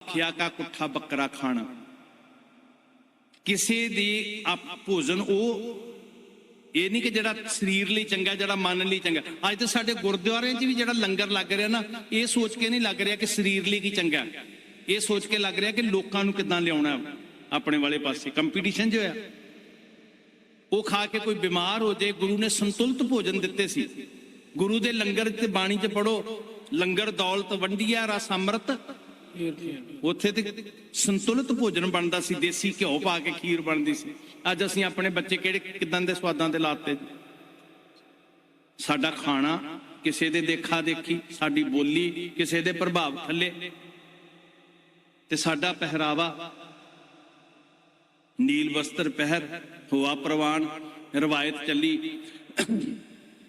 ਖਿਆ ਕਾ ਕੁੱਠਾ ਬੱਕਰਾ ਖਾਣਾ। ਕਿਸੇ ਦੀ ਭੋਜਨ ਉਹ, ਇਹ ਨਹੀਂ ਕਿ ਜਿਹੜਾ ਸਰੀਰ ਲਈ ਚੰਗਾ, ਜਿਹੜਾ ਮਨ ਲਈ ਚੰਗਾ। ਅੱਜ ਤੇ ਸਾਡੇ ਗੁਰਦੁਆਰਿਆਂ 'ਚ ਵੀ ਜਿਹੜਾ ਲੰਗਰ ਲੱਗ ਰਿਹਾ ਨਾ, ਇਹ ਸੋਚ ਕੇ ਨਹੀਂ ਲੱਗ ਰਿਹਾ ਕਿ ਸਰੀਰ ਲਈ ਕੀ ਚੰਗਾ। ਇਹ ਸੋਚ ਕੇ ਲੱਗ ਰਿਹਾ ਕਿ ਲੋਕਾਂ ਨੂੰ ਕਿੱਦਾਂ ਲਿਆਉਣਾ ਆਪਣੇ ਵਾਲੇ ਪਾਸੇ। ਕੰਪੀਟੀਸ਼ਨ ਜੋ ਹੈ ਉਹ ਖਾ ਕੇ ਕੋਈ ਬਿਮਾਰ ਹੋ ਜਾਏ, ਗੁਰੂ ਨੇ ਸੰਤੁਲਿਤ ਭੋਜਨ ਦਿੱਤੇ ਸੀ। ਗੁਰੂ ਦੇ ਲੰਗਰ ਤੇ ਬਾਣੀ 'ਚ ਪੜੋ ਲੰਗਰ ਦੌਲਤ ਵੰਡੀਆ ਰਸ ਅੰਮ੍ਰਿਤ ਉੱਥੇ ਤੇ ਸੰਤੁਲਿਤ ਭੋਜਨ ਬਣਦਾ ਸੀ, ਦੇਸੀ ਘਿਓ ਪਾ ਕੇ ਖੀਰ ਬਣਦੀ ਸੀ। ਅੱਜ ਅਸੀਂ ਆਪਣੇ ਬੱਚੇ ਕਿਹੜੇ ਕਿਦਾਂ ਦੇ ਸਵਾਦਾਂ ਤੇ ਲਾਤੇ? ਸਾਡਾ ਖਾਣਾ ਕਿਸੇ ਦੇ ਦੇਖਾ ਦੇਖੀ, ਸਾਡੀ ਬੋਲੀ ਕਿਸੇ ਦੇ ਪ੍ਰਭਾਵ ਥੱਲੇ। ਤੇ ਸਾਡਾ ਪਹਿਰਾਵਾ ਨੀਲ ਵਸਤਰ ਪਹਿਰ, ਹੋਆ ਪ੍ਰਵਾਨ, ਰਵਾਇਤ ਚੱਲੀ।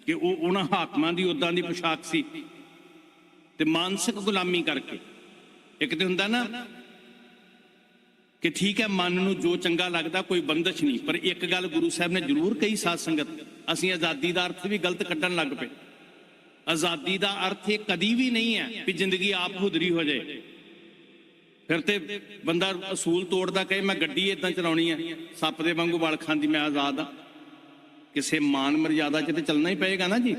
ਕਿ ਉਹ ਉਹਨਾਂ ਹਾਕਮਾਂ ਦੀ ਉਦਾਂ ਦੀ ਪੋਸ਼ਾਕ ਸੀ। ਤੇ ਮਾਨਸਿਕ ਗੁਲਾਮੀ ਕਰਕੇ ਇੱਕ ਤੇ ਹੁੰਦਾ ਨਾ ਕਿ ਠੀਕ ਹੈ, ਮਨ ਨੂੰ ਜੋ ਚੰਗਾ ਲੱਗਦਾ ਕੋਈ ਬੰਦਸ਼ ਨਹੀਂ। ਪਰ ਇੱਕ ਗੱਲ ਗੁਰੂ ਸਾਹਿਬ ਨੇ ਜ਼ਰੂਰ ਕਹੀ ਸਾਧ ਸੰਗਤ, ਅਸੀਂ ਆਜ਼ਾਦੀ ਦਾ ਅਰਥ ਵੀ ਗਲਤ ਕੱਢਣ ਲੱਗ ਪਏ। ਆਜ਼ਾਦੀ ਦਾ ਅਰਥ ਇਹ ਕਦੀ ਵੀ ਨਹੀਂ ਹੈ ਕਿ ਜ਼ਿੰਦਗੀ ਆਪ ਹੁਦਰੀ ਹੋ ਜਾਏ। ਫਿਰ ਤੇ ਬੰਦਾ ਅਸੂਲ ਤੋੜਦਾ, ਕਹੇ, ਮੈਂ ਗੱਡੀ ਇਦਾਂ ਚਲਾਉਣੀ ਹੈ, ਸੱਪ ਦੇ ਵਾਂਗੂ ਵਲ ਖਾਂਦੀ, ਮੈਂ ਆਜ਼ਾਦ ਆ ਕਿਸੇ ਮਾਨ ਮਰਜ਼ਾਦਾ 'ਚ ਤੇ ਚੱਲਣਾ ਹੀ ਪਏਗਾ ਨਾ ਜੀ।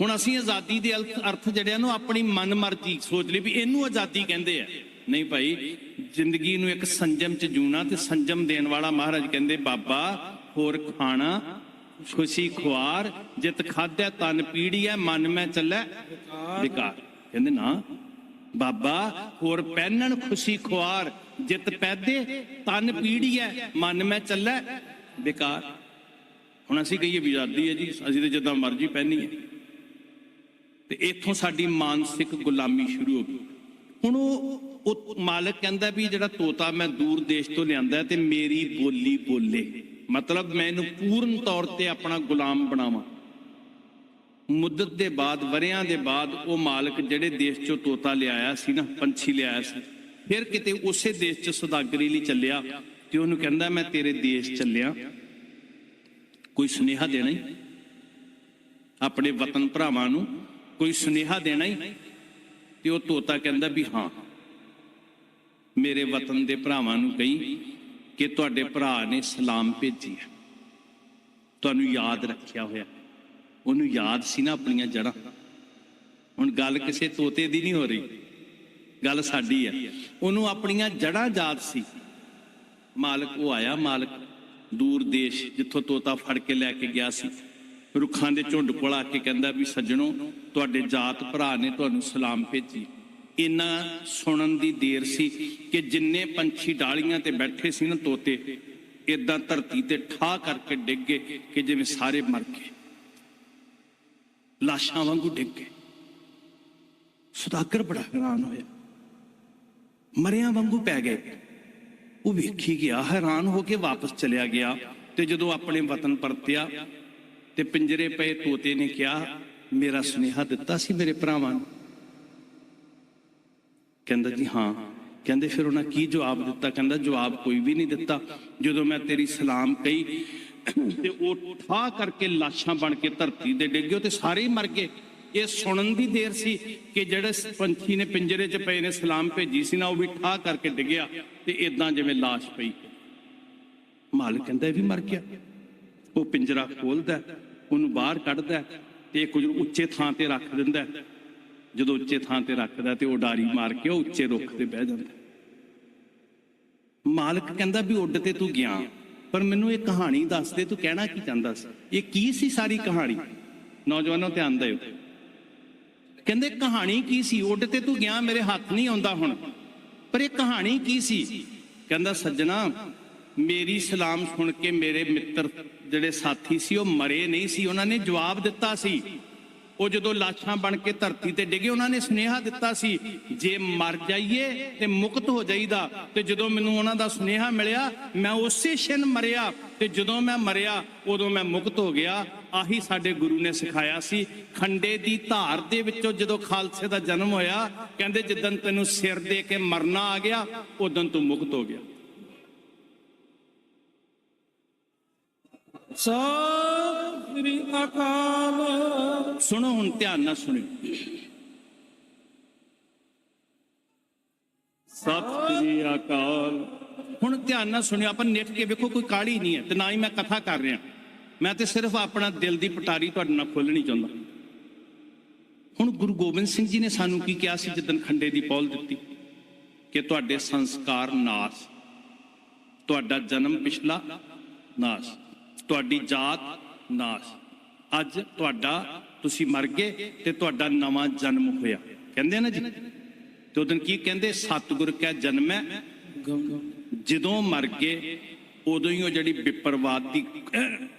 ਹੁਣ ਅਸੀਂ ਆਜ਼ਾਦੀ ਦੇ ਅਰਥ- ਅਰਥ ਜਿਹੜੇ ਆ ਨੂੰ ਆਪਣੀ ਮਨ ਮਰਜ਼ੀ ਸੋਚ ਲਈ ਵੀ ਇਹਨੂੰ ਆਜ਼ਾਦੀ ਕਹਿੰਦੇ ਆ। ਨਹੀਂ ਭਾਈ, ਜ਼ਿੰਦਗੀ ਨੂੰ ਇੱਕ ਸੰਜਮ 'ਚ ਜੂਣਾ ਤੇ ਸੰਜਮ ਦੇਣ ਵਾਲਾ ਮਹਾਰਾਜ ਕਹਿੰਦੇ, ਬਾਬਾ, ਹੋਰ ਖਾਣਾ, ਖੁਸ਼ੀ ਖੁਆਰ, ਜਿਤ ਖਾਧਿਆ ਤਨ ਪੀੜੀਐ ਮਨ ਮੈਂ ਚੱਲੈ ਵਿਕਾਰ ਕਹਿੰਦੇ ਨਾ, ਬਾਬਾ, ਹੋਰ ਪਹਿਨਣ, ਖੁਸ਼ੀ ਖੁਆਰ, ਜਿਤ ਪੈਦੇ, ਤਨ ਪੀੜੀਐ ਮਨ ਮੈਂ ਚੱਲੈ ਵਿਕਾਰ ਹੁਣ ਅਸੀਂ ਕਹੀਏ, ਵੀ ਆਜ਼ਾਦੀ ਹੈ ਜੀ, ਅਸੀਂ ਤੇ ਜਿੱਦਾਂ ਮਰਜ਼ੀ ਪਹਿਨੀਏ। ਤੇ ਇੱਥੋਂ ਸਾਡੀ ਮਾਨਸਿਕ ਗੁਲਾਮੀ ਸ਼ੁਰੂ ਹੋ ਗਈ। ਹੁਣ ਉਹ ਉਹ ਮਾਲਕ ਕਹਿੰਦਾ ਵੀ ਜਿਹੜਾ ਤੋਤਾ ਮੈਂ ਦੂਰ ਦੇਸ਼ ਤੋਂ ਲਿਆਂਦਾ ਤੇ ਮੇਰੀ ਬੋਲੀ ਬੋਲੇ। ਮਤਲਬ ਮੈਂ ਇਹਨੂੰ ਪੂਰਨ ਤੌਰ ਤੇ ਆਪਣਾ ਗੁਲਾਮ ਬਣਾਵਾਂ। ਮੁੱਦਤ ਦੇ ਬਾਅਦ, ਵਰਿਆਂ ਦੇ ਬਾਅਦ ਉਹ ਮਾਲਕ ਜਿਹੜੇ ਦੇਸ਼ ਚੋਂ ਤੋਤਾ ਲਿਆਇਆ ਸੀ ਨਾ, ਪੰਛੀ ਲਿਆਇਆ ਸੀ, ਫਿਰ ਕਿਤੇ ਉਸੇ ਦੇਸ਼ ਚ ਸੌਦਾਗਰੀ ਲਈ ਚੱਲਿਆ ਤੇ ਉਹਨੂੰ ਕਹਿੰਦਾ, ਮੈਂ ਤੇਰੇ ਦੇਸ਼ ਚੱਲਿਆ। ਕੋਈ ਸੁਨੇਹਾ ਦੇਣਾ ਹੀ? ਆਪਣੇ ਵਤਨ ਭਰਾਵਾਂ ਨੂੰ ਕੋਈ ਸੁਨੇਹਾ ਦੇਣਾ ਹੀ? ਤੇ ਉਹ ਤੋਤਾ ਕਹਿੰਦਾ ਵੀ ਹਾਂ। ਮੇਰੇ ਵਤਨ ਦੇ ਭਰਾਵਾਂ ਨੂੰ ਕਹੀ ਕਿ ਤੁਹਾਡੇ ਭਰਾ ਨੇ ਸਲਾਮ ਭੇਜੀ ਹੈ। ਤੁਹਾਨੂੰ ਯਾਦ ਰੱਖਿਆ ਹੋਇਆ। ਉਹਨੂੰ ਯਾਦ ਸੀ ਨਾ ਆਪਣੀਆਂ ਜੜ੍ਹਾਂ। ਹੁਣ ਗੱਲ ਕਿਸੇ ਤੋਤੇ ਦੀ ਨਹੀਂ ਹੋ ਰਹੀ। ਗੱਲ ਸਾਡੀ ਹੈ। ਉਹਨੂੰ ਆਪਣੀਆਂ ਜੜ੍ਹਾਂ ਯਾਦ ਸੀ। ਮਾਲਕ ਉਹ ਆਇਆ, ਮਾਲਕ ਦੂਰ ਦੇਸ਼ ਜਿੱਥੋਂ ਤੋਤਾ ਫੜ ਕੇ ਲੈ ਕੇ ਗਿਆ ਸੀ। ਰੁੱਖਾਂ ਦੇ ਝੁੰਡ ਕੋਲ ਆ ਕੇ ਕਹਿੰਦਾ ਵੀ ਸੱਜਣੋ, ਤੁਹਾਡੇ ਜਾਤ ਭਰਾ ਨੇ ਤੁਹਾਨੂੰ ਸਲਾਮ ਭੇਜੀ। ਇੰਨਾ ਸੁਣਨ ਦੀ ਦੇਰ ਸੀ ਕਿ ਜਿੰਨੇ ਪੰਛੀ ਡਾਲੀਆਂ ਤੇ ਬੈਠੇ ਸੀ ਨਾ ਤੋਤੇ ਇਦਾਂ ਧਰਤੀ ਤੇ ਠਾ ਕਰਕੇ ਡਿੱਗ ਗਏ ਕਿ ਜਿਵੇਂ ਸਾਰੇ ਮਰ ਗਏ। ਲਾਸ਼ਾਂ ਵਾਂਗੂ ਡਿੱਗ ਗਏ। ਸੁਦਾਗਰ ਬੜਾ ਹੈਰਾਨ ਹੋਇਆ। ਮਰਿਆਂ ਵਾਂਗੂ ਪੈ ਗਏ। ਉਹ ਵੇਖੀ ਗਿਆ, ਹੈਰਾਨ ਹੋ ਕੇ ਵਾਪਸ ਚਲਿਆ ਗਿਆ ਤੇ ਜਦੋਂ ਆਪਣੇ ਵਤਨ ਪਰਤਿਆ ਤੇ ਪਿੰਜਰੇ ਪਏ ਤੋਤੇ ਨੇ ਕਿਹਾ, ਮੇਰਾ ਸੁਨੇਹਾ ਦਿੱਤਾ ਸੀ ਮੇਰੇ ਭਰਾਵਾਂ ਨੂੰ। ਕਹਿੰਦਾ, ਜੀ ਹਾਂ। ਕਹਿੰਦੇ, ਫਿਰ ਉਹਨਾਂ ਕੀ ਜਵਾਬ ਦਿੱਤਾ? ਕਹਿੰਦਾ, ਜਵਾਬ ਕੋਈ ਵੀ ਨਹੀਂ ਦਿੱਤਾ। ਜਦੋਂ ਮੈਂ ਤੇਰੀ ਸਲਾਮ ਕਹੀ ਤੇ ਉਹ ਠਾ ਕਰਕੇ ਲਾਸ਼ਾਂ ਬਣ ਕੇ ਧਰਤੀ ਤੇ ਡਿੱਗੇ ਤੇ ਸਾਰੇ ਹੀ ਮਰ ਗਏ। ਇਹ ਸੁਣਨ ਦੀ ਦੇਰ ਸੀ ਕਿ ਜਿਹੜੇ ਪੰਛੀ ਨੇ ਪਿੰਜਰੇ 'ਚ ਪਏ ਨੇ, ਸਲਾਮ ਭੇਜੀ ਸੀ ਨਾ, ਉਹ ਵੀ ਠਾ ਕਰਕੇ ਡਿੱਗਿਆ ਤੇ ਇਦਾਂ ਜਿਵੇਂ ਲਾਸ਼ ਪਈ। ਮਾਲਕ ਕਹਿੰਦਾ, ਇਹ ਵੀ ਮਰ ਗਿਆ। ਉਹ ਪਿੰਜਰਾ ਖੋਲਦਾ ਉਹਨੂੰ ਬਾਹਰ ਕੱਢਦਾ ਤੇ ਕੁਝ ਉੱਚੇ ਥਾਂ ਤੇ ਰੱਖ ਦਿੰਦਾ ਜਦੋਂ ਉੱਚੇ ਥਾਂ ਤੇ ਰੱਖਦਾ ਤੇ ਉਹ ਡਾਰੀ ਮਾਰ ਕੇ ਉਹ ਉੱਚੇ ਰੁੱਖ ਤੇ ਬਹਿ ਜਾਂਦਾ ਮਾਲਕ ਕਹਿੰਦਾ ਵੀ ਉੱਡ ਤੇ ਤੂੰ ਗਿਆ, ਪਰ ਮੈਨੂੰ ਇਹ ਕਹਾਣੀ ਦੱਸ ਦੇ, ਤੂੰ ਕਹਿਣਾ ਕੀ ਚਾਹੁੰਦਾ ਸੀ? ਇਹ ਕੀ ਸੀ ਸਾਰੀ ਕਹਾਣੀ? ਨੌਜਵਾਨੋ ਧਿਆਨ ਦਿਓ। ਕਹਿੰਦੇ ਕਹਾਣੀ ਕੀ ਸੀ? ਉੱਡ ਤੇ ਤੂੰ ਗਿਆ, ਮੇਰੇ ਹੱਥ ਨਹੀਂ ਆਉਂਦਾ ਹੁਣ। ਪਰ ਇਹ ਕਹਾਣੀ ਕੀ ਸੀ? ਕਹਿੰਦਾ, ਸੱਜਣਾ ਮੇਰੀ ਸਲਾਮ ਸੁਣ ਕੇ ਮੇਰੇ ਮਿੱਤਰ ਜਿਹੜੇ ਸਾਥੀ ਸੀ, ਉਹ ਮਰੇ ਨਹੀਂ ਸੀ। ਉਹਨਾਂ ਨੇ ਜਵਾਬ ਦਿੱਤਾ ਸੀ। ਉਹ ਜਦੋਂ ਲਾਸ਼ਾਂ ਬਣ ਕੇ ਧਰਤੀ ਤੇ ਡਿੱਗੇ, ਉਹਨਾਂ ਨੇ ਸੁਨੇਹਾ ਦਿੱਤਾ ਸੀ, ਜੇ ਮਰ ਜਾਈਏ ਤੇ ਮੁਕਤ ਹੋ ਜਾਈਦਾ। ਤੇ ਜਦੋਂ ਮੈਨੂੰ ਉਹਨਾਂ ਦਾ ਸੁਨੇਹਾ ਮਿਲਿਆ, ਮੈਂ ਉਸੇ ਛਿਨ ਮਰਿਆ। ਤੇ ਜਦੋਂ ਮੈਂ ਮਰਿਆ, ਉਦੋਂ ਮੈਂ ਮੁਕਤ ਹੋ ਗਿਆ। ਆਹੀ ਸਾਡੇ ਗੁਰੂ ਨੇ ਸਿਖਾਇਆ ਸੀ। ਖੰਡੇ ਦੀ ਧਾਰ ਦੇ ਵਿੱਚੋਂ ਜਦੋਂ ਖਾਲਸੇ ਦਾ ਜਨਮ ਹੋਇਆ, ਕਹਿੰਦੇ ਜਿੱਦਨ ਤੈਨੂੰ ਸਿਰ ਦੇ ਕੇ ਮਰਨਾ ਆ ਗਿਆ, ਉਦੋਂ ਤੂੰ ਮੁਕਤ ਹੋ ਗਿਆ। ਸ੍ਰੀ ਅਕਾਲ। ਸੁਣੋ ਹੁਣ, ਧਿਆਨ ਨਾਲ ਸੁਣਿਓ। ਸਤਿ ਸ੍ਰੀ ਅਕਾਲ। ਹੁਣ ਧਿਆਨ ਨਾਲ ਸੁਣਿਓ, ਆਪਾਂ ਨਿੱਠ ਕੇ ਵੇਖੋ, ਕੋਈ ਕਾਲੀ ਨਹੀਂ ਹੈ ਤੇ ਨਾ ਹੀ ਮੈਂ ਕਥਾ ਕਰ ਰਿਹਾ। ਮੈਂ ਤੇ ਸਿਰਫ ਆਪਣਾ ਦਿਲ ਦੀ ਪਟਾਰੀ ਤੁਹਾਡੇ ਨਾਲ ਖੋਲਣੀ ਚਾਹੁੰਦਾ। ਹੁਣ ਗੁਰੂ ਗੋਬਿੰਦ ਸਿੰਘ ਜੀ ਨੇ ਸਾਨੂੰ ਕੀ ਕਿਹਾ ਸੀ ਜਦੋਂ ਖੰਡੇ ਦੀ ਪੌਲ ਦਿੱਤੀ? ਕਿ ਤੁਹਾਡੇ ਸੰਸਕਾਰ ਨਾਸ, ਤੁਹਾਡਾ ਜਨਮ ਪਿਛਲਾ ਨਾਸ। ਤੁਹਾਡੀ ਜਾਤ ਨਾਸ। ਅੱਜ ਤੁਹਾਡਾ ਤੁਸੀਂ ਮਰ ਗਏ ਤੇ ਤੁਹਾਡਾ ਨਵਾਂ ਜਨਮ ਹੋਇਆ। ਕਹਿੰਦੇ ਨਾ ਜੀ। ਤੇ ਉਦੋਂ ਕੀ ਕਹਿੰਦੇ? ਸਤਿਗੁਰ ਕੈ ਜਨਮ ਹੈ। ਜਦੋਂ ਮਰ ਗਏ, ਉਦੋਂ ਹੀ ਉਹ ਜਿਹੜੀ ਵਿਪਰਵਾਦ ਦੀ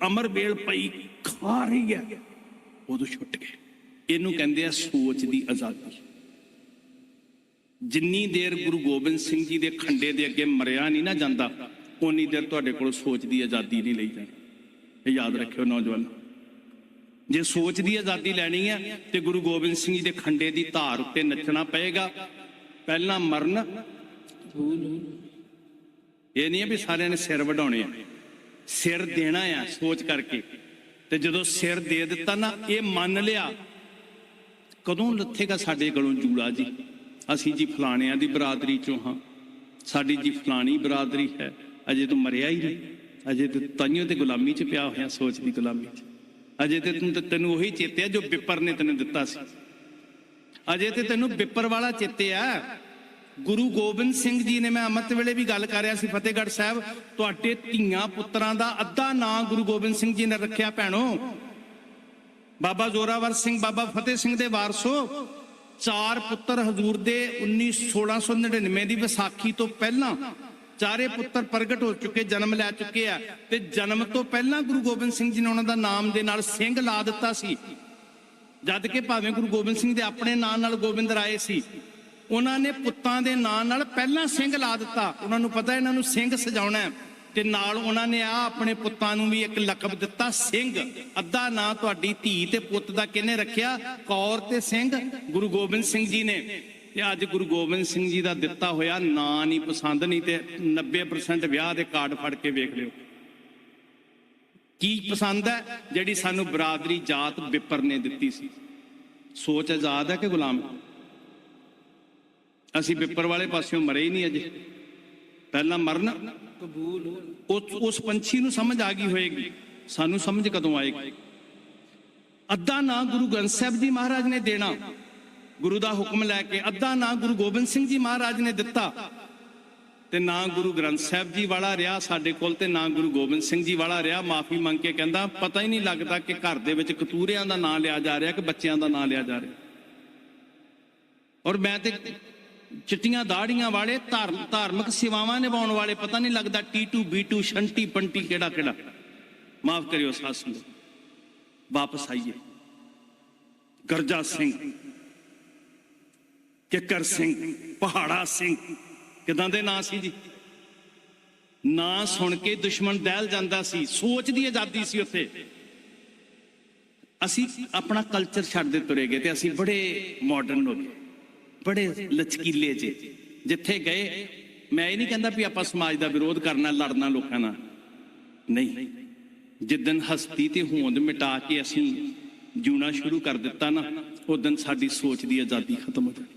ਅਮਰ ਵੇਲ ਪਈ ਖਾ ਰਹੀ ਹੈ, ਉਦੋਂ ਛੁੱਟ ਗਏ। ਇਹਨੂੰ ਕਹਿੰਦੇ ਆ ਸੋਚ ਦੀ ਆਜ਼ਾਦੀ। ਜਿੰਨੀ ਦੇਰ ਗੁਰੂ ਗੋਬਿੰਦ ਸਿੰਘ ਜੀ ਦੇ ਖੰਡੇ ਦੇ ਅੱਗੇ ਮਰਿਆ ਨਹੀਂ ਨਾ ਜਾਂਦਾ ਉਨੀ ਦੇਰ ਤੁਹਾਡੇ ਕੋਲ ਸੋਚ ਦੀ ਆਜ਼ਾਦੀ ਨਹੀਂ ਲਈ ਜਾਣੀ। ਇਹ ਯਾਦ ਰੱਖਿਓ ਨੌਜਵਾਨ। ਜੇ ਸੋਚ ਦੀ ਆਜ਼ਾਦੀ ਲੈਣੀ ਹੈ ਤੇ ਗੁਰੂ ਗੋਬਿੰਦ ਸਿੰਘ ਜੀ ਦੇ ਖੰਡੇ ਦੀ ਧਾਰ ਉੱਤੇ ਨੱਚਣਾ ਪਏਗਾ। ਪਹਿਲਾਂ ਮਰਨ। ਇਹ ਨਹੀਂ ਹੈ ਵੀ ਸਾਰਿਆਂ ਨੇ ਸਿਰ ਵਢਾਉਣੇ ਆ। ਸਿਰ ਦੇਣਾ ਆ ਸੋਚ ਕਰਕੇ। ਤੇ ਜਦੋਂ ਸਿਰ ਦੇ ਦਿੱਤਾ ਨਾ, ਇਹ ਮੰਨ ਲਿਆ। ਕਦੋਂ ਲੱਥੇਗਾ ਸਾਡੇ ਕੋਲੋਂ ਜੂੜਾ ਜੀ? ਅਸੀਂ ਜੀ ਫਲਾਣਿਆਂ ਦੀ ਬਰਾਦਰੀ ਚੋਂ ਹਾਂ। ਸਾਡੀ ਜੀ ਫਲਾਣੀ ਬਰਾਦਰੀ ਹੈ। ਅਜੇ ਤੂੰ ਮਰਿਆ ਹੀ ਨਹੀਂ। ਅਜੇ ਤੇ ਤਾਈਓ ਤੇ ਗੁਲਾਮੀ 'ਚ ਪਿਆ ਹੋਇਆ, ਸੋਚ ਦੀ ਗੁਲਾਮੀ 'ਚ। ਅਜੇ ਤੇ ਤੈਨੂੰ ਉਹੀ ਚੇਤੇ ਜੋ ਵਿਪਰ ਨੇ ਤੈਨੂੰ ਦਿੱਤਾ ਸੀ। ਅਜੇ ਤੇ ਤੈਨੂੰ ਵਿਪਰ ਵਾਲਾ ਚੇਤੇ ਆ। ਗੁਰੂ ਗੋਬਿੰਦ ਸਿੰਘ ਜੀ ਨੇ ਮੈਂ ਅੰਮ੍ਰਿਤ ਵੇਲੇ ਵੀ ਗੱਲ ਕਰ ਰਿਹਾ ਸੀ, ਫਤਿਹਗੜ੍ਹ ਸਾਹਿਬ, ਤੁਹਾਡੇ ਧੀਆਂ ਪੁੱਤਰਾਂ ਦਾ ਅੱਧਾ ਨਾਂ ਗੁਰੂ ਗੋਬਿੰਦ ਸਿੰਘ ਜੀ ਨੇ ਰੱਖਿਆ ਭੈਣੋ। ਬਾਬਾ ਜ਼ੋਰਾਵਰ ਸਿੰਘ, ਬਾਬਾ ਫਤਿਹ ਸਿੰਘ ਦੇ ਵਾਰਸੋ, ਚਾਰ ਪੁੱਤਰ ਹਜ਼ੂਰ ਦੇ 19 1699 ਦੀ ਵਿਸਾਖੀ ਤੋਂ ਪਹਿਲਾਂ ਚਾਰੇ ਪੁੱਤਰ ਪ੍ਰਗਟ ਹੋ ਚੁੱਕੇ, ਜਨਮ ਲੈ ਚੁੱਕੇ ਆ। ਤੇ ਜਨਮ ਤੋਂ ਪਹਿਲਾਂ ਗੁਰੂ ਗੋਬਿੰਦ ਸਿੰਘ ਜੀ ਨੇ ਉਹਨਾਂ ਦਾ ਨਾਮ ਦੇ ਨਾਲ ਸਿੰਘ ਲਾ ਦਿੱਤਾ ਸੀ। ਜਦ ਕਿ ਭਾਵੇਂ ਗੁਰੂ ਗੋਬਿੰਦ ਸਿੰਘ ਦੇ ਆਪਣੇ ਨਾਂ ਨਾਲ ਗੋਬਿੰਦ ਰਾਏ ਸੀ, ਉਹਨਾਂ ਨੇ ਪੁੱਤਾਂ ਦੇ ਨਾਂ ਨਾਲ ਪਹਿਲਾਂ ਸਿੰਘ ਲਾ ਦਿੱਤਾ। ਉਹਨਾਂ ਨੂੰ ਪਤਾ ਇਹਨਾਂ ਨੂੰ ਸਿੰਘ ਸਜਾਉਣਾ ਹੈ। ਤੇ ਨਾਲ ਉਹਨਾਂ ਨੇ ਆ ਆਪਣੇ ਪੁੱਤਾਂ ਨੂੰ ਵੀ ਇੱਕ ਲਕਬ ਦਿੱਤਾ, ਸਿੰਘ। ਅੱਧਾ ਨਾਂ ਤੁਹਾਡੀ ਧੀ ਤੇ ਪੁੱਤ ਦਾ ਕਿਹਨੇ ਰੱਖਿਆ? ਕੌਰ ਤੇ ਸਿੰਘ, ਗੁਰੂ ਗੋਬਿੰਦ ਸਿੰਘ ਜੀ ਨੇ। ਤੇ ਅੱਜ ਗੁਰੂ ਗੋਬਿੰਦ ਸਿੰਘ ਜੀ ਦਾ ਦਿੱਤਾ ਹੋਇਆ ਨਾਂ ਨਹੀਂ, ਪਸੰਦ ਨਹੀਂ ਤੇ 90% ਵਿਆਹ ਦੇ ਕਾਰਡ ਫੜ ਕੇ ਵੇਖ ਲਿਓ। ਕੀ ਪਸੰਦ ਹੈ? ਜਿਹੜੀ ਸਾਨੂੰ ਬਰਾਦਰੀ ਜਾਤ ਵਿਪਰ ਨੇ ਦਿੱਤੀ ਸੀ। ਸੋਚ ਆਜ਼ਾਦ ਹੈ ਕਿ ਗੁਲਾਮ? ਅਸੀਂ ਵਿਪਰ ਵਾਲੇ ਪਾਸਿਓਂ ਮਰੇ ਹੀ ਨਹੀਂ ਅਜੇ। ਪਹਿਲਾਂ ਮਰਨ ਕਬੂਲ ਉਸ ਉਸ ਪੰਛੀ ਨੂੰ ਸਮਝ ਆ ਗਈ ਹੋਏਗੀ। ਸਾਨੂੰ ਸਮਝ ਕਦੋਂ ਆਏਗੀ? ਅੱਧਾ ਨਾਂ ਗੁਰੂ ਗ੍ਰੰਥ ਸਾਹਿਬ ਜੀ ਮਹਾਰਾਜ ਨੇ ਦੇਣਾ। ਗੁਰੂ ਦਾ ਹੁਕਮ ਲੈ ਕੇ ਅੱਧਾ ਨਾ ਗੁਰੂ ਗੋਬਿੰਦ ਸਿੰਘ ਜੀ ਮਹਾਰਾਜ ਨੇ ਦਿੱਤਾ। ਤੇ ਨਾ ਗੁਰੂ ਗ੍ਰੰਥ ਸਾਹਿਬ ਜੀ ਵਾਲਾ ਰਿਹਾ ਸਾਡੇ ਕੋਲ ਤੇ ਨਾ ਗੁਰੂ ਗੋਬਿੰਦ ਸਿੰਘ ਜੀ ਵਾਲਾ ਰਿਹਾ। ਮਾਫੀ ਮੰਗ ਕੇ ਕਹਿੰਦਾ, ਪਤਾ ਹੀ ਨਹੀਂ ਲੱਗਦਾ ਕਿ ਘਰ ਦੇ ਵਿੱਚ ਕਤੂਰਿਆਂ ਦਾ ਨਾਂ ਲਿਆ ਜਾ ਰਿਹਾ ਕਿ ਬੱਚਿਆਂ ਦਾ ਨਾਂ ਲਿਆ ਜਾ ਰਿਹਾ। ਔਰ ਮੈਂ ਤੇ ਚਿੱਟੀਆਂ ਦਾੜੀਆਂ ਵਾਲੇ ਧਾਰਮ ਧਾਰਮਿਕ ਸੇਵਾਵਾਂ ਨਿਭਾਉਣ ਵਾਲੇ, ਪਤਾ ਨਹੀਂ ਲੱਗਦਾ ਟੀਟੂ, ਬੀਟੂ, ਸ਼ੰਟੀ, ਪੰਟੀ ਕਿਹੜਾ ਕਿਹੜਾ। ਮਾਫ ਕਰਿਓ ਸਾਧ ਸੰਗਤ। ਵਾਪਸ ਆਈਏ। ਗਰਜਾ ਸਿੰਘ। ਚੱਕਰ ਸਿੰਘ, ਪਹਾੜਾ ਸਿੰਘ। ਕਿਦਾਂ ਦੇ ਨਾਂ ਸੀ ਜੀ? ਨਾਂ ਸੁਣ ਕੇ ਦੁਸ਼ਮਣ ਦਹਿਲ ਜਾਂਦਾ ਸੀ, ਸੋਚ ਦੀ ਆਜ਼ਾਦੀ ਸੀ ਉੱਥੇ। ਅਸੀਂ ਆਪਣਾ ਕਲਚਰ ਛੱਡਦੇ ਤੁਰੇ ਗਏ ਤੇ ਅਸੀਂ ਬੜੇ ਮਾਡਰਨ ਹੋ ਗਏ, ਬੜੇ ਲਚਕੀਲੇ ਜੇ। ਜਿੱਥੇ ਗਏ, ਮੈਂ ਇਹ ਨਹੀਂ ਕਹਿੰਦਾ ਵੀ ਆਪਾਂ ਸਮਾਜ ਦਾ ਵਿਰੋਧ ਕਰਨਾ, ਲੜਨਾ ਲੋਕਾਂ ਨਾਲ। ਨਹੀਂ ਜਿੱਦਨ ਹਸਤੀ ਤੇ ਹੋਂਦ ਮਿਟਾ ਕੇ ਅਸੀਂ ਜੂਣਾ ਸ਼ੁਰੂ ਕਰ ਦਿੱਤਾ ਨਾ, ਉਦੋਂ ਸਾਡੀ ਸੋਚ ਦੀ ਆਜ਼ਾਦੀ ਖਤਮ ਹੋ ਜਾਣੀ।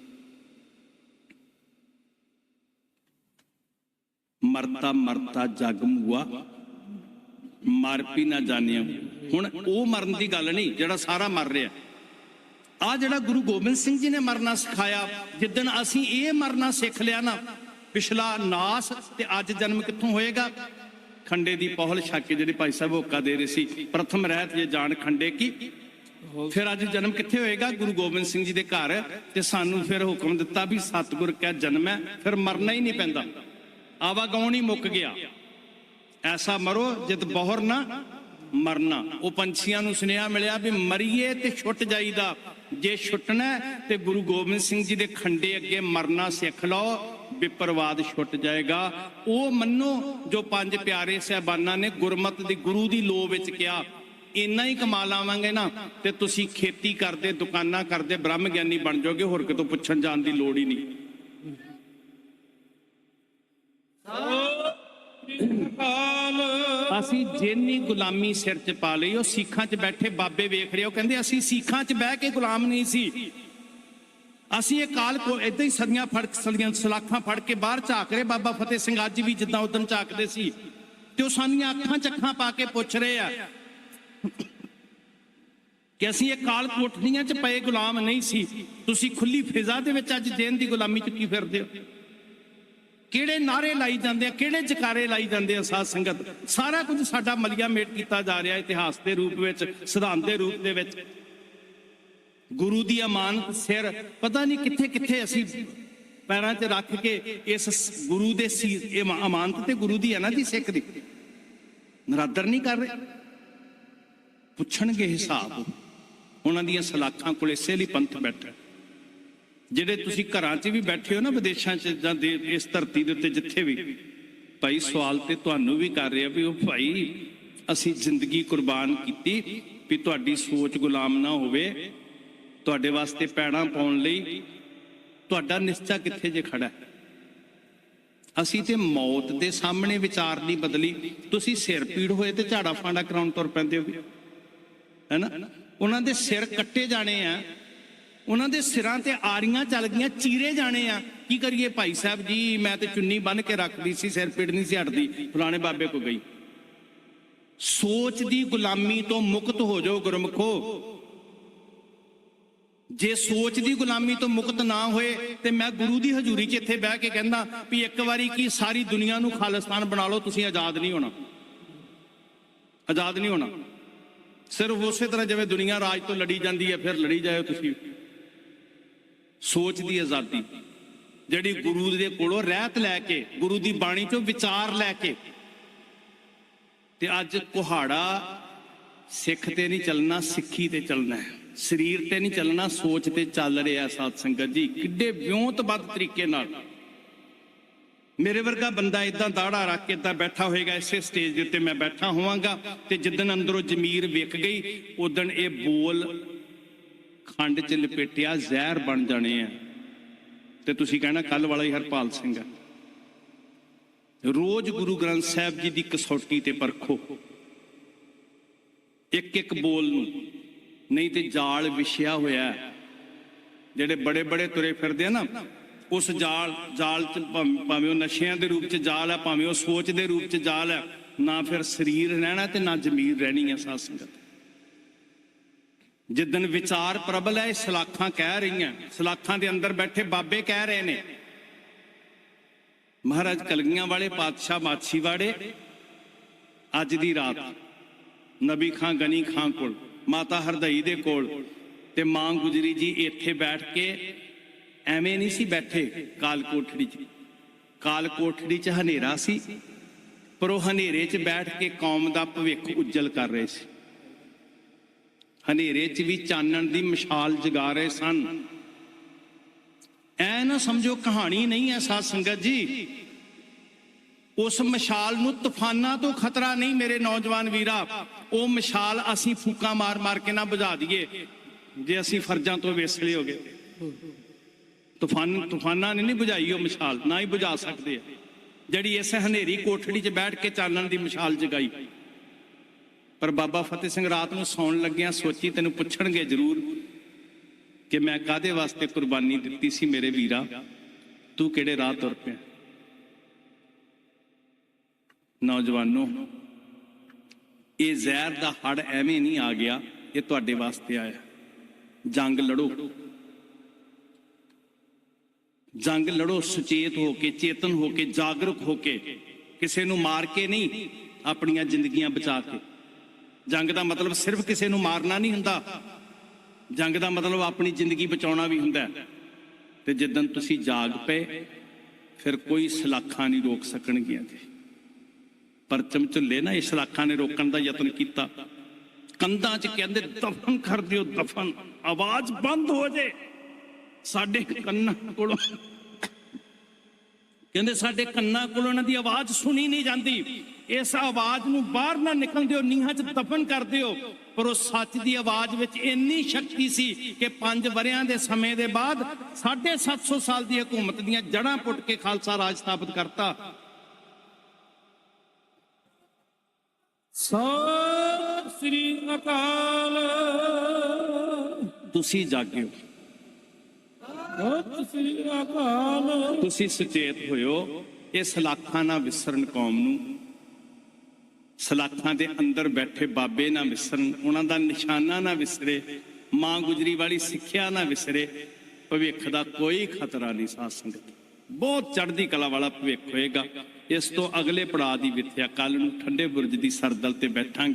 ਮਰਤਾ ਮਰਤਾ ਜਗ ਮੁਆ। ਮਰ ਪੀ ਨਾ ਜਾਣਿਆ ਹੁਣ ਉਹ ਮਰਨ ਦੀ ਗੱਲ ਨਹੀਂ, ਜਿਹੜਾ ਸਾਰਾ ਮਰ ਰਿਹਾ। ਆ ਜਿਹੜਾ ਗੁਰੂ ਗੋਬਿੰਦ ਸਿੰਘ ਜੀ ਨੇ ਮਰਨਾ ਸਿਖਾਇਆ ਜਿੱਦਣ ਅਸੀਂ ਇਹ ਮਰਨਾ ਸਿੱਖ ਲਿਆ ਨਾ, ਪਿਛਲਾ ਨਾਸ ਤੇ ਅੱਜ ਜਨਮ ਕਿੱਥੋਂ ਹੋਏਗਾ? ਖੰਡੇ ਦੀ ਪਹੁਲ ਛੱਕ ਕੇ ਜਿਹੜੇ ਭਾਈ ਸਾਹਿਬ ਹੋਕਾ ਦੇ ਰਹੇ ਸੀ, ਪ੍ਰਥਮ ਰਹਿਤ ਜੇ ਜਾਣ ਖੰਡੇ ਕੀ? ਫਿਰ ਅੱਜ ਜਨਮ ਕਿੱਥੇ ਹੋਏਗਾ ਗੁਰੂ ਗੋਬਿੰਦ ਸਿੰਘ ਜੀ ਦੇ ਘਰ? ਤੇ ਸਾਨੂੰ ਫਿਰ ਹੁਕਮ ਦਿੱਤਾ ਵੀ ਸਤਿਗੁਰ ਕਿਆ ਜਨਮ ਹੈ, ਫਿਰ ਮਰਨਾ ਹੀ ਨਹੀਂ ਪੈਂਦਾ। ਆਵਾਗਾਉਣ ਹੀ ਮੁੱਕ ਗਿਆ। ਐਸਾ ਮਰੋ, ਜਿਤ ਬਹੁਰ ਨਾ ਮਰਨਾ। ਉਹ ਪੰਛੀਆਂ ਨੂੰ ਸੁਨੇਹਾ ਮਿਲਿਆ ਵੀ ਮਰੀਏ ਤੇ ਛੁੱਟ ਜਾਈਦਾ। ਜੇ ਛੁੱਟਣਾ ਤੇ ਗੁਰੂ ਗੋਬਿੰਦ ਸਿੰਘ ਜੀ ਦੇ ਖੰਡੇ ਅੱਗੇ ਮਰਨਾ ਸਿੱਖ ਲਓ, ਵਿਪਰਵਾਦ ਛੁੱਟ ਜਾਏਗਾ। ਉਹ ਮੰਨੋ, ਜੋ ਪੰਜ ਪਿਆਰੇ ਸਹਿਬਾਨਾਂ ਨੇ ਗੁਰਮਤ ਦੀ, ਗੁਰੂ ਦੀ ਲੋ ਵਿੱਚ ਕਿਹਾ, ਇੰਨਾ ਹੀ ਕਮਾ ਲਾਵਾਂਗੇ ਨਾ ਤੇ ਤੁਸੀਂ ਖੇਤੀ ਕਰਦੇ, ਦੁਕਾਨਾਂ ਕਰਦੇ ਬ੍ਰਹਮ ਗਿਆਨੀ ਬਣ ਜਾਓਗੇ, ਹੋਰ ਕਿਤੋਂ ਪੁੱਛਣ ਜਾਣ ਦੀ ਲੋੜ ਹੀ ਨਹੀਂ। ਅਸੀਂ ਜਿੰਨੀ ਗੁਲਾਮੀ ਸਿਰ 'ਚ ਪਾ ਲਈ, ਉਹ ਸਿੱਖਾਂ 'ਚ ਬੈਠੇ ਬਾਬੇ ਵੇਖ ਰਹੇ ਉਹ ਕਹਿੰਦੇ ਅਸੀਂ ਸਿੱਖਾਂ 'ਚ ਬਹਿ ਕੇ ਗੁਲਾਮ ਨਹੀਂ ਸੀ। ਅਸੀਂ ਇਹ ਕਾਲ ਕੋ ਇਦਾਂ ਹੀ ਸਦੀਆਂ ਫੜ, ਸਦੀਆਂ ਸਲਾਖਾਂ ਫੜ ਕੇ ਬਾਹਰ ਝਾਕ ਰਹੇ, ਬਾਬਾ ਫਤਿਹ ਸਿੰਘ ਅੱਜ ਵੀ ਜਿੱਦਾਂ ਉਦੋਂ ਝਾਕਦੇ ਸੀ। ਤੇ ਉਹ ਸਾਨੀਆਂ ਅੱਖਾਂ ਚ ਅੱਖਾਂ ਪਾ ਕੇ ਪੁੱਛ ਰਹੇ ਆ ਕਿ ਅਸੀਂ ਇਹ ਕਾਲ ਕੋਠੜੀਆਂ 'ਚ ਪਏ ਗੁਲਾਮ ਨਹੀਂ ਸੀ। ਤੁਸੀਂ ਖੁੱਲੀ ਫਿਜ਼ਾ ਦੇ ਵਿੱਚ ਅੱਜ ਜੇਨ ਦੀ ਗੁਲਾਮੀ 'ਚ ਕੀ ਫਿਰਦੇ ਹੋ? ਕਿਹੜੇ ਨਾਰੇ ਲਾਈ ਜਾਂਦੇ ਆ, ਕਿਹੜੇ ਜਕਾਰੇ ਲਾਈ ਜਾਂਦੇ ਆ ਸਾਧ ਸੰਗਤ? ਸਾਰਾ ਕੁਝ ਸਾਡਾ ਮਲੀਆ ਮੇਟ ਕੀਤਾ ਜਾ ਰਿਹਾ ਇਤਿਹਾਸ ਦੇ ਰੂਪ ਵਿੱਚ, ਸਿਧਾਂਤ ਦੇ ਰੂਪ ਦੇ ਵਿੱਚ। ਗੁਰੂ ਦੀ ਅਮਾਨਤ ਸਿਰ, ਪਤਾ ਨਹੀਂ ਕਿੱਥੇ ਕਿੱਥੇ ਅਸੀਂ ਪੈਰਾਂ 'ਚ ਰੱਖ ਕੇ ਇਸ ਗੁਰੂ ਦੇ ਸੀ, ਇਹ ਅਮਾਨਤ ਤੇ ਗੁਰੂ ਦੀ ਹੈ ਨਾ ਜੀ ਸਿੱਖ ਦੀ? ਨਰਾਦਰ ਨਹੀਂ ਕਰ ਰਹੇ? ਪੁੱਛਣਗੇ ਹਿਸਾਬ। ਉਹਨਾਂ ਦੀਆਂ ਸਲਾਖਾਂ ਕੋਲ ਇਸੇ ਲਈ ਪੰਥ ਬੈਠਾ। ਜਿਹੜੇ ਤੁਸੀਂ ਘਰਾਂ 'ਚ ਵੀ ਬੈਠੇ ਹੋ ਨਾ ਵਿਦੇਸ਼ਾਂ 'ਚ ਜਾਂ ਦੇ ਇਸ ਧਰਤੀ ਦੇ ਉੱਤੇ ਜਿੱਥੇ ਵੀ, ਭਾਈ ਸਵਾਲ ਤੇ ਤੁਹਾਨੂੰ ਵੀ ਕਰ ਰਿਹਾ ਵੀ ਉਹ ਭਾਈ ਅਸੀਂ ਜ਼ਿੰਦਗੀ ਕੁਰਬਾਨ ਕੀਤੀ ਵੀ ਤੁਹਾਡੀ ਸੋਚ ਗੁਲਾਮ ਨਾ ਹੋਵੇ, ਤੁਹਾਡੇ ਵਾਸਤੇ ਪੈੜਾਂ ਪਾਉਣ ਲਈ ਤੁਹਾਡਾ ਨਿਸ਼ਚਾ ਕਿੱਥੇ ਜੇ ਖੜਾ ਹੈ? ਅਸੀਂ ਤੇ ਮੌਤ ਦੇ ਸਾਹਮਣੇ ਵਿਚਾਰ ਨਹੀਂ ਬਦਲੀ। ਤੁਸੀਂ ਸਿਰ ਪੀੜ ਹੋਏ ਤੇ ਝਾੜਾ ਫਾਂਡਾ ਕਰਾਉਣ ਤੁਰ ਪੈਂਦੇ ਹੋ ਹੈਨਾ ਉਹਨਾਂ ਦੇ ਸਿਰ ਕੱਟੇ ਜਾਣੇ ਆ। ਉਹਨਾਂ ਦੇ ਸਿਰਾਂ ਤੇ ਆਰੀਆਂ ਚੱਲ ਗਈਆਂ, ਚੀਰੇ ਜਾਣੇ ਆ। ਕੀ ਕਰੀਏ ਭਾਈ ਸਾਹਿਬ ਜੀ, ਮੈਂ ਤੇ ਚੁੰਨੀ ਬੰਨ ਕੇ ਰੱਖਦੀ ਸੀ, ਸਿਰ ਪੀੜ ਨਹੀਂ ਸੀ ਹਟਦੀ, ਫਲਾਣੇ ਬਾਬੇ ਕੋ ਗਈ। ਸੋਚ ਦੀ ਗੁਲਾਮੀ ਤੋਂ ਮੁਕਤ ਹੋ ਜਾਓ ਗੁਰਮਖੋ। ਜੇ ਸੋਚ ਦੀ ਗੁਲਾਮੀ ਤੋਂ ਮੁਕਤ ਨਾ ਹੋਏ, ਤੇ ਮੈਂ ਗੁਰੂ ਦੀ ਹਜ਼ੂਰੀ 'ਚ ਇੱਥੇ ਬਹਿ ਕੇ ਕਹਿੰਦਾ ਵੀ ਇੱਕ ਵਾਰੀ ਕੀ ਸਾਰੀ ਦੁਨੀਆ ਨੂੰ ਖਾਲਿਸਤਾਨ ਬਣਾ ਲਓ, ਤੁਸੀਂ ਆਜ਼ਾਦ ਨਹੀਂ ਹੋਣਾ। ਆਜ਼ਾਦ ਨਹੀਂ ਹੋਣਾ। ਸਿਰਫ ਉਸੇ ਤਰ੍ਹਾਂ ਜਿਵੇਂ ਦੁਨੀਆ ਰਾਜ ਤੋਂ ਲੜੀ ਜਾਂਦੀ ਹੈ, ਫਿਰ ਲੜੀ ਜਾਇਓ ਤੁਸੀਂ। ਸੋਚ ਦੀ ਆਜ਼ਾਦੀ। ਜਿਹੜੀ ਗੁਰੂ ਦੇ ਕੋਲੋਂ ਰਹਿਤ ਲੈ ਕੇ, ਗੁਰੂ ਦੀ ਬਾਣੀ ਚੋਂ ਵਿਚਾਰ ਲੈ ਕੇ। ਤੇ ਅੱਜ ਕੁਹਾੜਾ ਸਿੱਖ ਤੇ ਨਹੀਂ ਚੱਲਣਾ, ਸਿੱਖੀ ਤੇ ਚੱਲਣਾ ਹੈ। ਸਰੀਰ ਤੇ ਨਹੀਂ ਚੱਲਣਾ, ਸੋਚ ਤੇ ਚੱਲ ਰਿਹਾ ਸਾਧ ਸੰਗਤ ਜੀ। ਕਿੱਡੇ ਵਿਉਂਤਬੱਧ ਤਰੀਕੇ ਨਾਲ। ਮੇਰੇ ਵਰਗਾ ਬੰਦਾ ਇਦਾਂ ਦਾੜਾ ਰੱਖ ਕੇ ਇਦਾਂ ਬੈਠਾ ਹੋਏਗਾ, ਇਸੇ ਸਟੇਜ ਦੇ ਉੱਤੇ ਮੈਂ ਬੈਠਾ ਹੋਵਾਂਗਾ। ਤੇ ਜਿੱਦਣ ਅੰਦਰੋਂ ਜ਼ਮੀਰ ਵਿਕ ਗਈ ਉਦਣ ਇਹ ਬੋਲ ਖੰਡ ਚ ਲਪੇਟਿਆ ਜ਼ਹਿਰ ਬਣ ਜਾਣੇ ਆ। ਤੇ ਤੁਸੀਂ ਕਹਿਣਾ ਕੱਲ ਵਾਲਾ ਹੀ ਹਰਪਾਲ ਸਿੰਘ ਆ। ਰੋਜ਼ ਗੁਰੂ ਗ੍ਰੰਥ ਸਾਹਿਬ ਜੀ ਦੀ ਕਸੌਟੀ ਤੇ ਪਰਖੋ। ਇੱਕ ਇੱਕ ਬੋਲ ਨੂੰ। ਨਹੀਂ ਤੇ ਜਾਲ ਵਿਛਿਆ ਹੋਇਆ। ਜਿਹੜੇ ਬੜੇ ਬੜੇ ਤੁਰੇ ਫਿਰਦੇ ਆ ਨਾ, ਉਸ ਜਾਲ ਜਾਲ ਚ ਭਾਵੇਂ ਭਾਵੇਂ ਉਹ ਨਸ਼ਿਆਂ ਦੇ ਰੂਪ ਚ ਜਾਲ ਹੈ ਭਾਵੇਂ ਉਹ ਸੋਚ ਦੇ ਰੂਪ ਚ ਜਾਲ ਹੈ ਨਾ ਫਿਰ ਸਰੀਰ ਰਹਿਣਾ ਤੇ ਨਾ ਜ਼ਮੀਰ ਰਹਿਣੀ ਹੈ ਸਾਧ ਸੰਗਤ। ਜਿੱਦਨ ਵਿਚਾਰ ਪ੍ਰਬਲ ਹੈ ਸਲਾਖਾਂ ਕਹਿ ਰਹੀਆਂ। ਸਲਾਖਾਂ ਦੇ ਅੰਦਰ ਬੈਠੇ ਬਾਬੇ ਕਹਿ ਰਹੇ ਨੇ। ਮਹਾਰਾਜ ਕਲਗੀਆਂ ਵਾਲੇ ਪਾਤਸ਼ਾਹ ਮਾਛੀ ਮਾਛੀਵਾੜੇ, ਅੱਜ ਦੀ ਰਾਤ, ਨਬੀ ਖਾਂ ਗਨੀ ਖਾਂ ਕੋਲ, ਮਾਤਾ ਹਰਦਈ ਦੇ ਕੋਲ ਤੇ ਮਾਂ ਗੁਜਰੀ ਜੀ ਇੱਥੇ ਬੈਠ ਕੇ ਐਵੇਂ ਨਹੀਂ ਸੀ ਬੈਠੇ ਕਾਲ ਕੋਠੜੀ 'ਚ। ਕਾਲ ਕੋਠੜੀ 'ਚ ਹਨੇਰਾ ਸੀ, ਪਰ ਉਹ ਹਨੇਰੇ 'ਚ ਬੈਠ ਕੇ ਕੌਮ ਦਾ ਭਵਿੱਖ ਉਜਲ ਕਰ ਰਹੇ ਸੀ। ਹਨੇਰੇ 'ਚ ਵੀ ਚਾਨਣ ਦੀ ਮਸ਼ਾਲ ਜਗਾ ਰਹੇ ਸਨ। ਐ ਨਾ ਸਮਝੋ ਕਹਾਣੀ ਨਹੀਂ ਹੈ ਸਾਧ ਸੰਗਤ ਜੀ। ਉਸ ਮਸ਼ਾਲ ਨੂੰ ਤੂਫਾਨਾਂ ਤੋਂ ਖਤਰਾ ਨਹੀਂ ਮੇਰੇ ਨੌਜਵਾਨ ਵੀਰਾ। ਉਹ ਮਸ਼ਾਲ ਅਸੀਂ ਫੂਕਾਂ ਮਾਰ-ਮਾਰ ਕੇ ਨਾ ਬੁਝਾ ਦਈਏ। ਜੇ ਅਸੀਂ ਫਰਜ਼ਾਂ ਤੋਂ ਵੇਸਲੇ ਹੋ ਗਏ। ਤੂਫਾਨ ਤੂਫਾਨਾਂ ਨੇ ਨਹੀਂ ਬੁਝਾਈ ਉਹ ਮਸ਼ਾਲ, ਨਾ ਹੀ ਬੁਝਾ ਸਕਦੇ ਜਿਹੜੀ ਇਸ ਹਨੇਰੀ ਕੋਠੜੀ 'ਚ ਬੈਠ ਕੇ ਚਾਨਣ ਦੀ ਮਸ਼ਾਲ ਜਗਾਈ। ਪਰ ਬਾਬਾ ਫਤਿਹ ਸਿੰਘ ਰਾਤ ਨੂੰ ਸੌਣ ਲੱਗਿਆਂ ਸੋਚੀ ਤੈਨੂੰ ਪੁੱਛਣਗੇ ਜ਼ਰੂਰ ਕਿ ਮੈਂ ਕਾਦੇ ਵਾਸਤੇ ਕੁਰਬਾਨੀ ਦਿੱਤੀ ਸੀ ਮੇਰੇ ਵੀਰਾ? ਤੂੰ ਕਿਹੜੇ ਰਾਹ ਤੁਰ ਪਿਆ? ਨੌਜਵਾਨੋ, ਇਹ ਜ਼ਹਿਰ ਦਾ ਹੜ ਐਵੇਂ ਨਹੀਂ ਆ ਗਿਆ, ਇਹ ਤੁਹਾਡੇ ਵਾਸਤੇ ਆਇਆ। ਜੰਗ ਲੜੋ। ਜੰਗ ਲੜੋ, ਸੁਚੇਤ ਹੋ ਕੇ, ਚੇਤਨ ਹੋ ਕੇ, ਜਾਗਰੂਕ ਹੋ ਕੇ, ਕਿਸੇ ਨੂੰ ਮਾਰ ਕੇ ਨਹੀਂ, ਆਪਣੀਆਂ ਜ਼ਿੰਦਗੀਆਂ ਬਚਾ ਕੇ। ਜੰਗ ਦਾ ਮਤਲਬ ਸਿਰਫ ਕਿਸੇ ਨੂੰ ਮਾਰਨਾ ਨਹੀਂ ਹੁੰਦਾ। ਜੰਗ ਦਾ ਮਤਲਬ ਆਪਣੀ ਜ਼ਿੰਦਗੀ ਬਚਾਉਣਾ ਵੀ ਹੁੰਦਾ ਤੇ ਜਿੱਦਨ ਤੁਸੀਂ ਜਾਗ ਪਏ, ਫਿਰ ਕੋਈ ਸਲਾਖਾਂ ਨਹੀਂ ਰੋਕ ਸਕਣਗੀਆਂ ਜੀ ਪਰਚਮ ਝੁੱਲੇ ਨਾ ਇਹ ਸਲਾਖਾਂ ਨੇ ਰੋਕਣ ਦਾ ਯਤਨ ਕੀਤਾ। ਕੰਧਾਂ 'ਚ ਕਹਿੰਦੇ, ਦਫਨ ਕਰ ਦਿਓ, ਦਫਨ। ਆਵਾਜ਼ ਬੰਦ ਹੋ ਜੇ। ਸਾਡੇ ਕੰਨਾਂ ਕੋਲੋਂ ਕਹਿੰਦੇ, ਸਾਡੇ ਕੰਨਾਂ ਕੋਲੋਂ ਉਹਨਾਂ ਦੀ ਆਵਾਜ਼ ਸੁਣੀ ਨਹੀਂ ਜਾਂਦੀ। ਇਸ ਆਵਾਜ਼ ਨੂੰ ਬਾਹਰ ਨਾ ਨਿਕਲ ਦਿਓ ਨੀਹਾਂ 'ਚ ਦਫਨ ਕਰ ਦਿਓ। ਪਰ ਉਹ ਸੱਚ ਦੀ ਆਵਾਜ਼ ਵਿੱਚ ਇੰਨੀ ਸ਼ਕਤੀ ਸੀ ਕਿ ਪੰਜ ਵਰਿਆਂ ਦੇ ਸਮੇਂ ਦੇ ਬਾਅਦ 750 ਸਾਲ ਦੀ ਹਕੂਮਤ ਦੀਆਂ ਜੜਾਂ ਪੁੱਟ ਕੇ ਖਾਲਸਾ ਰਾਜ ਸਥਾਪਿਤ ਕਰਤਾ। ਸਤਿ ਸ੍ਰੀ ਅਕਾਲ। ਤੁਸੀਂ ਜਾਗਿਓ। ਸਤਿ ਸ੍ਰੀ ਅਕਾਲ ਤੁਸੀਂ ਸੁਚੇਤ ਹੋਇਓ, ਇਹ ਸਲਾਖਾਂ ਨਾ ਵਿਸਰਨ ਕੌਮ ਨੂੰ। ਸਲਾਖਾਂ ਦੇ ਅੰਦਰ ਬੈਠੇ ਬਾਬੇ ਨਾ ਵਿਸਰਨ, ਉਹਨਾਂ ਦਾ ਨਿਸ਼ਾਨਾ ਨਾ ਵਿਸਰੇ, ਮਾਂ ਗੁਜਰੀ ਵਾਲੀ ਸਿੱਖਿਆ ਨਾ ਵਿਸਰੇ, ਭਵਿੱਖ ਦਾ ਕੋਈ ਖਤਰਾ ਨਹੀਂ ਸਾਧ ਸੰਗਤ। ਬਹੁਤ ਚੜ੍ਹਦੀ ਕਲਾ ਵਾਲਾ ਭਵਿੱਖ ਹੋਏਗਾ। ਇਸ ਤੋਂ ਅਗਲੇ ਪੜਾਅ ਦੀ ਵਿਥਿਆ ਕੱਲ ਨੂੰ ਠੰਡੇ ਬੁਰਜ ਦੀ ਸਰਦਲ ਤੇ ਬੈਠਾਂਗੇ।